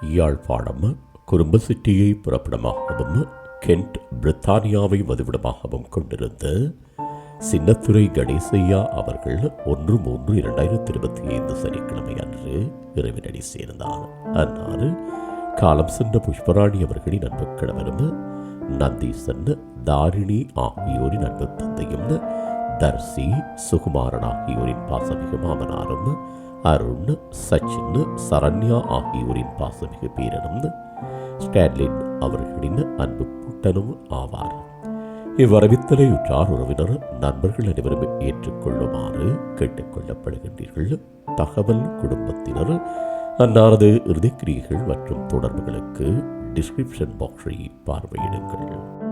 யாழ்ப்பாணம் குறும்பசிட்டியை புறப்படமாகவும் கென்ட் பிரித்தானியாவை வதிவிடமாகவும் கொண்டிருந்த சின்னத்துரை கணேசையா அவர்கள் ஒன்று மூன்று இரண்டாயிரத்தி இருபத்தி ஐந்து சனிக்கிழமை அன்று இறைவனடி சேர்ந்தார். அன்னார் காலம் சென்ற புஷ்பராணி அவர்களின் அன்பு கணவரும் நந்தீசன் தாரிணி ஆகியோரின் அன்பு தந்தையும் தர்சி சுகுமாரன் ஆகியோரின் பாசமிகு மாமனாரும் அருண் சச்சின் சரண்யா ஆகியோரின் பாசமிகு பேரனும் ஸ்டாட்லின் அவர்களின் அன்பு புட்டனும் ஆவார். இவ்வரவித்தலை உற்றார் உறவினர் நண்பர்கள் அனைவரும் ஏற்றுக்கொள்ளுமாறு கேட்டுக்கொள்ளப்படுகின்றீர்கள். தகவல் குடும்பத்தினர் அன்னாரது இறுதிக்கிரியைகள் மற்றும் தொடர்புகளுக்கு டிஸ்கிரிப்ஷன் பாக்ஸை பார்வையிடுங்கள்.